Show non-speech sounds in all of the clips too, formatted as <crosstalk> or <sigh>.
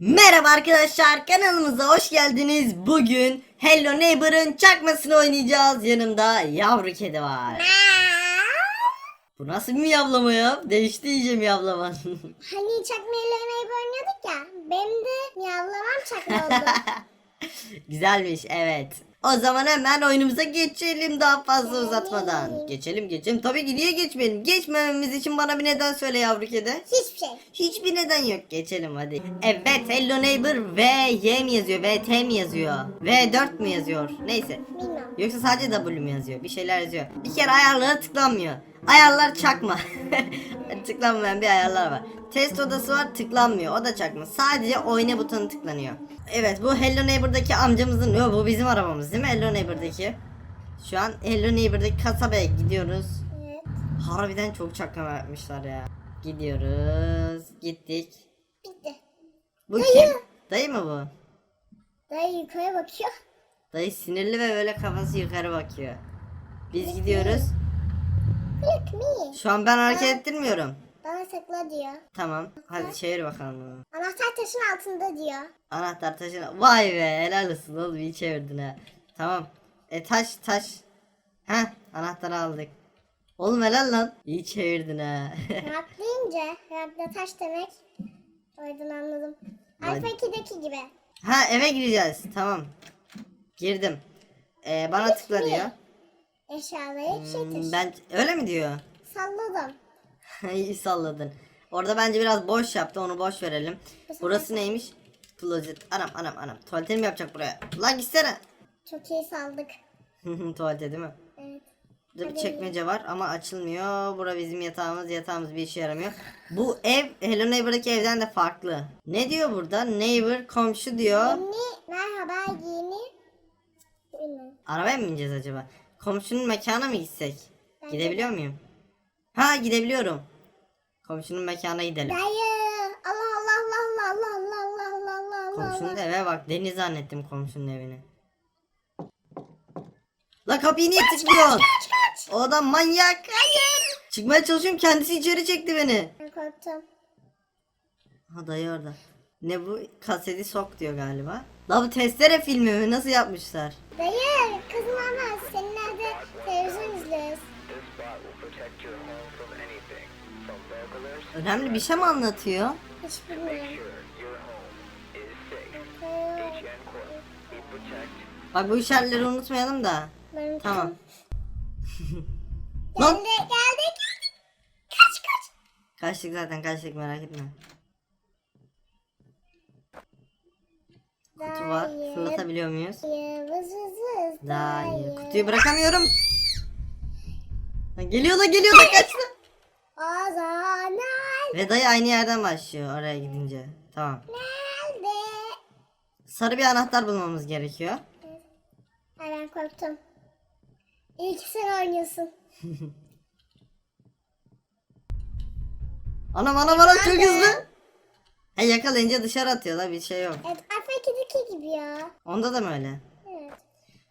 Merhaba arkadaşlar kanalımıza hoş geldiniz. Bugün Hello Neighbor'ın çakmasını oynayacağız. Yanımda yavru kedi var. Bu nasıl bir miyavlama ya? Değişti iyice miyavlaman. <laughs> Hani çakma ellemeyi oynuyorduk ya. Benim de miyavlamam çakma oldu. <laughs> Güzelmiş evet. O zaman hemen oyunumuza geçelim daha fazla uzatmadan. Geçelim geçelim. Tabii ki niye geçmeyelim? Geçmememiz için bana bir neden söyle yavru kedi. Hiçbir şey. Hiçbir neden yok. Geçelim hadi. Evet Hello Neighbor V Y mi yazıyor? V T mi yazıyor? V 4 mü yazıyor? Neyse. Bilmem. Yoksa sadece W mu yazıyor? Bir şeyler yazıyor. Bir kere ayarlara tıklanmıyor. Ayarlar çakma. <laughs> Tıklanmayan bir ayarlar var. Test odası var tıklanmıyor. O da çakma. Sadece oyna butonu tıklanıyor. Evet bu Hello Neighbor'daki amcamızın... Yo bu bizim arabamız değil mi? Hello Neighbor'daki. Şu an Hello Neighbor'daki kasabaya gidiyoruz. Evet. Harbiden çok çakma yapmışlar ya. Gidiyoruz. Gittik. Bitti. Bu kim? Dayı mı bu? Dayı yukarı bakıyor. Dayı sinirli ve böyle kafası yukarı bakıyor. Biz gidiyoruz. Click me. Şu an ben hareket ettirmiyorum. Bana tıkla diyor. Tamam. Hadi çevir bakalım bunu. Anahtar taşın altında diyor. Anahtar taşına. Vay be helal olsun oğlum iyi çevirdin ha. Tamam. E taş taş. Heh anahtarı aldık. Oğlum helal lan. İyi çevirdin ha. <laughs> Deyince rock'da taş demek. Oradan anladım. Alfa 2'deki gibi. ha eve gireceğiz. Tamam. Girdim. E, bana tıkla diyor. Eşyaları Hmm. Ben öyle mi diyor? Salladım. <laughs> İyi salladın. Orada bence biraz boş yaptı onu boş verelim. Burası neymiş? Closet. Anam anam anam. Tuvaletini mi yapacak buraya? Lan gitsene. Çok iyi saldık. <laughs> Tuvalete değil mi? Evet. Burada bir çekmece var ama açılmıyor. Bura bizim yatağımız. Yatağımız bir işe yaramıyor. Bu ev Hello Neighbor'daki evden de farklı. Ne diyor burada? Neighbor komşu diyor. Yeni merhaba yeni. Bilmiyorum. Arabaya mı bineceğiz acaba? Komşunun mekana mı gitsek? Gidebiliyor muyum? Ha gidebiliyorum. Komşunun mekana gidelim. Dayı. Allah Allah Allah Allah Allah Allah Allah Allah Allah Komşunun eve bak. Deniz zannettim komşunun evini. La kapıyı niye tıklıyorsun? O adam manyak. Hayır. Çıkmaya çalışıyorum kendisi içeri çekti beni. Ben korktum. Ha dayı orada. Ne bu? Kaseti sok diyor galiba. La bu testere filmi mi? Nasıl yapmışlar? Dayı kızım olmaz. Seninlerde televizyon izliyoruz. Önemli bir şey mi anlatıyor? Hiç bilmiyorum. Bak bu işaretleri unutmayalım da. benim Tamam. Geldi geldi geldi. Kaç kaç. kaçtık zaten kaçtık merak etme. Kutu var. Fırlatabiliyor muyuz? Dayı. Kutuyu bırakamıyorum. Geliyor da geliyor da kaçtı. Ve dayı aynı yerden başlıyor oraya gidince. Tamam. nerede? Sarı bir anahtar bulmamız gerekiyor. Ay ben korktum. İyi ki sen oynuyorsun. <laughs> Anam anam anam çok hızlı. He yakalayınca dışarı atıyor da bir şey yok. Evet Alfa 2'deki gibi ya. Onda da mı öyle? Evet.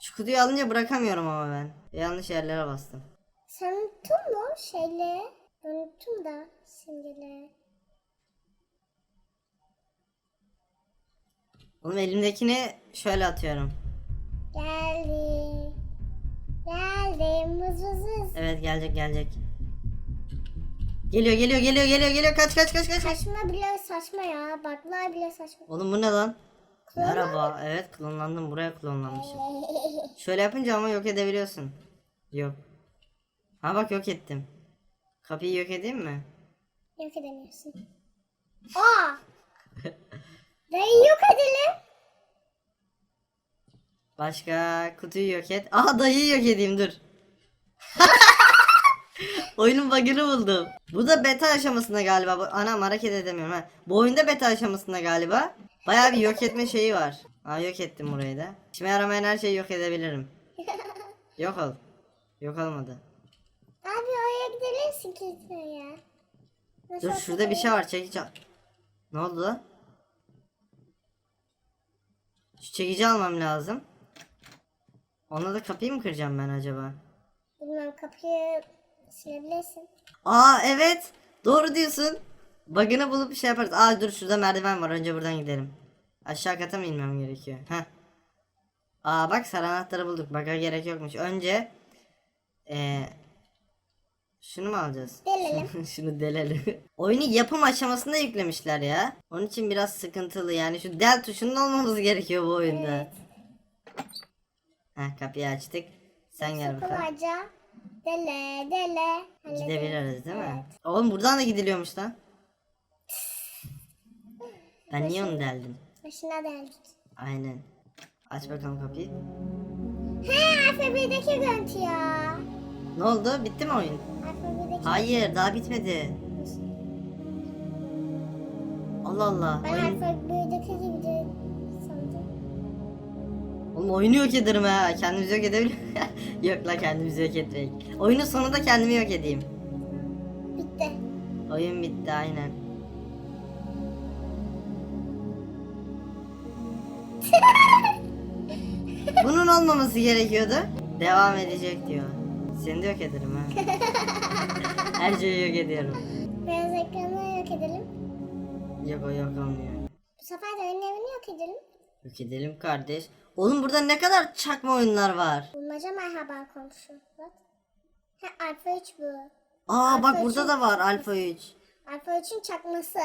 Şu kutuyu alınca bırakamıyorum ama ben. Yanlış yerlere bastım. Sen unuttun mu şeyle? Unuttum da simgeleri. Oğlum elimdekini şöyle atıyorum. Geldi. Geldim. Vız vız vız. Evet gelecek gelecek. Geliyor geliyor geliyor geliyor geliyor kaç kaç kaç kaç. Saçma bile saçma ya. Baklar bile saçma. Oğlum bu ne lan? Merhaba. Evet klonlandım buraya klonlanmışım. Şöyle yapınca ama yok edebiliyorsun. Yok. Ha bak yok ettim. Kapıyı yok edeyim mi? yok edemiyorsun. Aa! <laughs> Dayı yok edelim. Başka kutuyu yok et. Aha dayıyı yok edeyim dur. <laughs> Oyunun bug'ını buldum. Bu da beta aşamasında galiba. Bu, anam hareket edemiyorum ha. Bu oyunda beta aşamasında galiba. Bayağı bir yok etme şeyi var. Aa yok ettim burayı da. İşime yaramayan her şeyi yok edebilirim. <laughs> Yok ol. Yok olmadı. Abi oraya gidebilirsin ya. Nasıl Dur şurada bir şey var çekici. al- Ne oldu lan? Şu çekici almam lazım. Onunla da kapıyı mı kıracağım ben acaba? Bilmem kapıyı silebilirsin. Aa evet. Doğru diyorsun. Bug'ını bulup şey yaparız. Aa dur şurada merdiven var. Önce buradan gidelim. Aşağı kata mı inmem gerekiyor? Heh. Aa bak sarı anahtarı bulduk. Bug'a gerek yokmuş. Önce ee, şunu mu alacağız? Delelim. <laughs> şunu delelim. <laughs> Oyunu yapım aşamasında yüklemişler ya. Onun için biraz sıkıntılı yani şu del tuşunun olmamız gerekiyor bu oyunda. Heh kapıyı açtık. Sen gel bakalım. Kolayca dele dele. Gidebiliriz değil mi? Oğlum buradan da gidiliyormuş lan. Ben niye onu deldim? Başına deldik. Aynen. Aç bakalım kapıyı. He alfabedeki görüntü ya. Ne oldu? Bitti mi oyun? Alfabedeki. Hayır daha bitmedi. Allah Allah. Ben Oyun... alfabedeki gibi. Oğlum oyunu yok ederim ha. Kendimizi yok edebilir <laughs> Yok la kendimizi yok etmek. Oyunun sonunda kendimi yok edeyim. Bitti. Oyun bitti aynen. <laughs> Bunun olmaması gerekiyordu. Devam edecek diyor. Seni de yok ederim ha. <laughs> Her şeyi yok ediyorum. Beyaz ekranı yok edelim. Yok o yok olmuyor. Bu sefer de önün evini yok edelim. Yok edelim kardeş. Oğlum burada ne kadar çakma oyunlar var. Bulmaca merhaba komşu. Bak. Ha alfa 3 bu. Aa bak Alfa burada üçün- da var Alfa 3. Alfa 3'ün çakması.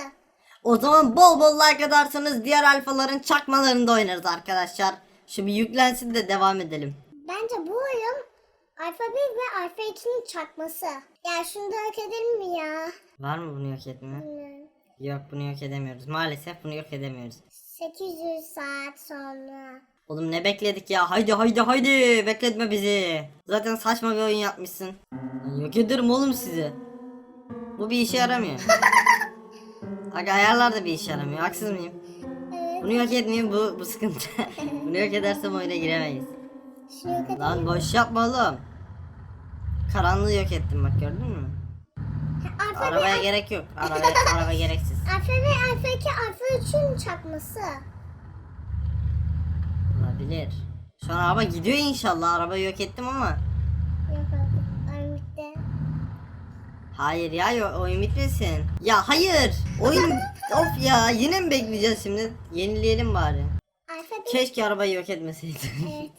O zaman bol bol like atarsanız diğer alfaların çakmalarında oynarız arkadaşlar. Bir yüklensin de devam edelim. Bence bu oyun alfa 1 ve alfa 2'nin çakması. Ya şunu da yok edelim mi ya? Var mı bunu yok etme? Bilmiyorum. Yok bunu yok edemiyoruz. Maalesef bunu yok edemiyoruz. 800 saat sonra. Oğlum ne bekledik ya? Haydi haydi haydi. Bekletme bizi. Zaten saçma bir oyun yapmışsın. Yok ederim oğlum sizi. Bu bir işe yaramıyor. <laughs> Aga ayarlar da bir işe yaramıyor. Haksız mıyım? Evet. Bunu yok etmeyeyim bu, bu sıkıntı. <laughs> bunu yok edersem oyuna giremeyiz. Lan boş yapma oğlum. Karanlığı yok ettim bak gördün mü? Ha, Alfa 1, Arabaya gerek yok. Arabaya, araba gereksiz. alfa 1, alfa 2, alfa 3'ün çakması. Olabilir. Şu an araba gidiyor inşallah. Arabayı yok ettim ama. Yok. Oyun bitti. Hayır ya oyun bitmesin. Ya hayır. Oyun <laughs> of ya yine mi bekleyeceğiz şimdi? Yenileyelim bari. Alfa 1, Keşke arabayı yok etmeseydin. <laughs> evet.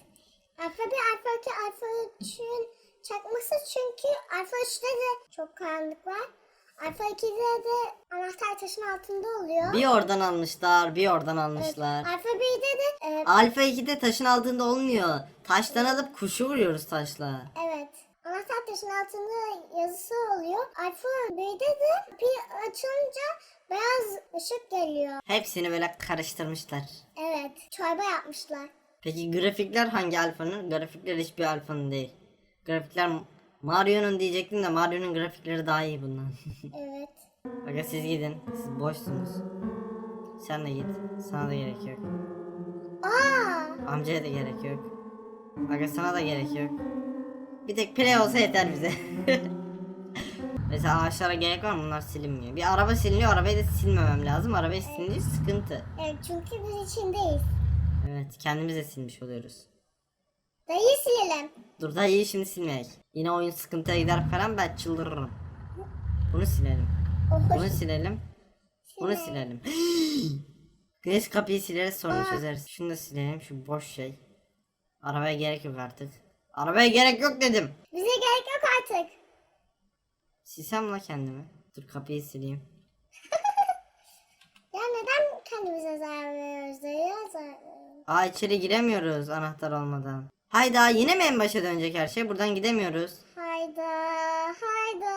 Alfa 1, alfa 2, alfa 3'ün çakması çünkü alfa 3'te de çok karanlık var. Alfa 2'de de anahtar taşın altında oluyor. bir oradan almışlar, bir oradan Evet, almışlar. Alfa 1'de de e, Alfa 2'de taşın altında olmuyor. Taştan alıp kuşu vuruyoruz taşla. evet. Anahtar taşın altında yazısı oluyor. Alfa 1'de de kapıyı açınca beyaz ışık geliyor. Hepsini böyle karıştırmışlar. Evet. Çorba yapmışlar. Peki grafikler hangi alfanın? Grafikler hiçbir alfanın değil. Grafikler Mario'nun diyecektim de Mario'nun grafikleri daha iyi bundan. <laughs> Evet. Aga siz gidin. Siz boşsunuz. Sen de git. Sana da gerek yok. Aa! Amcaya da gerek yok. Aga sana da gerek yok. Bir tek play olsa yeter bize. <laughs> Mesela ağaçlara gerek var mı? Bunlar silinmiyor. Bir araba siliniyor. Arabayı da silmemem lazım. Arabayı silince sıkıntı. Evet çünkü biz içindeyiz. Evet kendimiz de silmiş oluyoruz. Dayı silelim. Dur da iyi şimdi silmeyek. Yine oyun sıkıntıya gider falan ben çıldırırım. Bunu silelim. Oh, Bunu silelim. Bunu silelim. <gasps> Neyse kapıyı sileriz sorunu çözeriz. Şunu da silelim şu boş şey. Arabaya gerek yok artık. Arabaya gerek yok dedim. Bize gerek yok artık. Silsem la kendimi. Dur kapıyı sileyim. <laughs> Ya neden kendimize zarar veriyoruz dayı? Zarar- Aa içeri giremiyoruz anahtar olmadan. Hayda yine mi en başa dönecek her şey? Buradan gidemiyoruz. Hayda, hayda.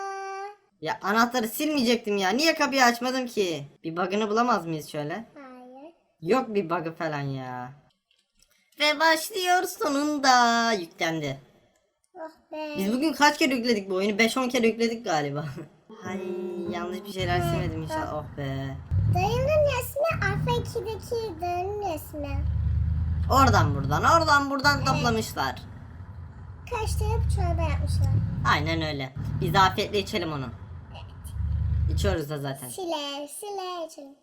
Ya anahtarı silmeyecektim ya. Niye kapıyı açmadım ki? Bir bug'ını bulamaz mıyız şöyle? Hayır. Yok bir bug'ı falan ya. Ve başlıyor sonunda. Yüklendi. Oh be. Biz bugün kaç kere yükledik bu oyunu? 5-10 kere yükledik galiba. <laughs> Hay yanlış bir şeyler silmedim inşallah. Oh be. Dayının resmi Alfa 2'deki dayının resmi. Oradan buradan oradan buradan toplamışlar. Karıştırıp çorba yapmışlar. Aynen öyle. Biz de afiyetle içelim onu. İçiyoruz da zaten. Sile, sile için.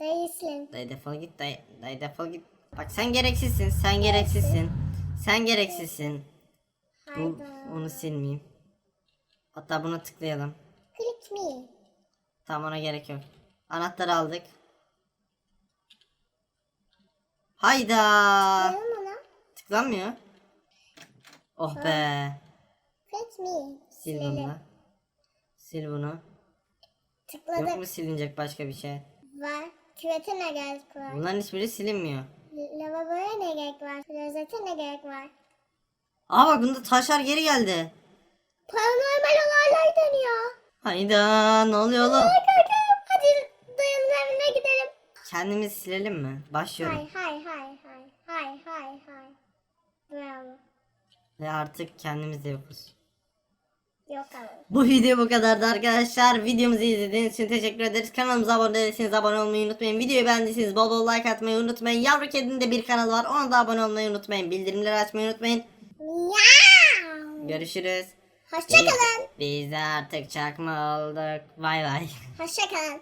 Dayı silin. Dayı defol git dayı, dayı defol git. Bak sen gereksizsin sen gereksizsin. Sen gereksizsin. Bu, onu silmeyeyim. Hatta buna tıklayalım. Click me. Tamam ona gerek yok. Anahtarı aldık. Hayda. Tıklanmıyor. Oh be. Sil bunu da. Sil bunu. Yok Tıkladık. mu silinecek başka bir şey? Var. Küvete ne gerek var? Bunların hiçbiri silinmiyor. Lavaboya ne gerek var? Klozete ne gerek var? Aa bak bunda taşlar geri geldi. Paranormal olaylar dönüyor. Hayda ne oluyor oğlum? Kendimizi silelim mi? Başlıyorum. Hay hay hay hay. Hay hay hay. Bravo. Ve artık kendimiz de yokuz. Yok ama. Bu video bu kadardı arkadaşlar. Videomuzu izlediğiniz için teşekkür ederiz. Kanalımıza abone değilseniz abone olmayı unutmayın. Videoyu beğendiyseniz bol bol like atmayı unutmayın. Yavru kedinin de bir kanalı var. Ona da abone olmayı unutmayın. Bildirimleri açmayı unutmayın. Miau. Görüşürüz. Hoşçakalın. Biz de artık çakma olduk. Bay bay. Hoşçakalın.